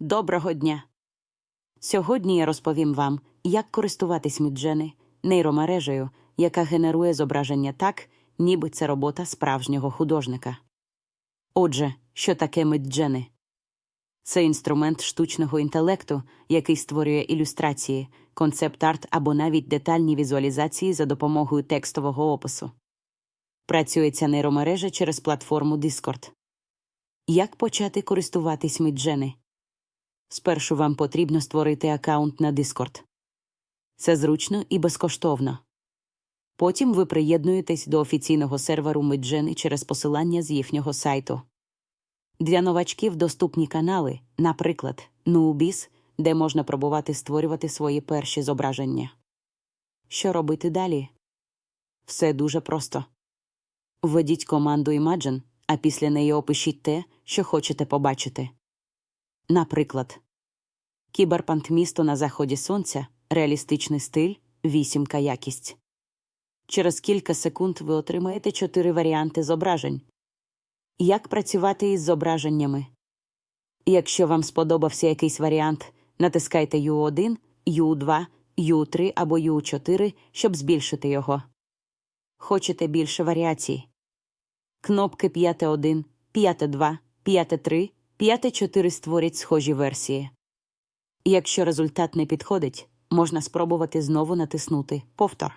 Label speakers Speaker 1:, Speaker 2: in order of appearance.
Speaker 1: Доброго дня! Сьогодні я розповім вам, як користуватись Midjourney – нейромережею, яка генерує зображення так, ніби це робота справжнього художника. Отже, що таке Midjourney? Це інструмент штучного інтелекту, який створює ілюстрації, концепт-арт або навіть детальні візуалізації за допомогою текстового опису. Працює ця нейромережа через платформу Discord. Як почати користуватись Midjourney? Спершу вам потрібно створити аккаунт на Discord. Це зручно і безкоштовно. Потім ви приєднуєтесь до офіційного серверу Midjourney через посилання з їхнього сайту. Для новачків доступні канали, наприклад, Nubis, де можна пробувати створювати свої перші зображення. Що робити далі? Все дуже просто. Введіть команду Imagine, а після неї опишіть те, що хочете побачити. Наприклад, Кіберпанк місто на заході сонця, реалістичний стиль, вісімка якість. Через кілька секунд ви отримаєте чотири варіанти зображень. Як працювати із зображеннями? Якщо вам сподобався якийсь варіант, натискайте U1, U2, U3 або U4, щоб збільшити його. Хочете більше варіацій? Кнопки 5.1, 5.2, 5.3, 5.4 створять схожі версії. Якщо результат не підходить, можна спробувати знову натиснути Повтор.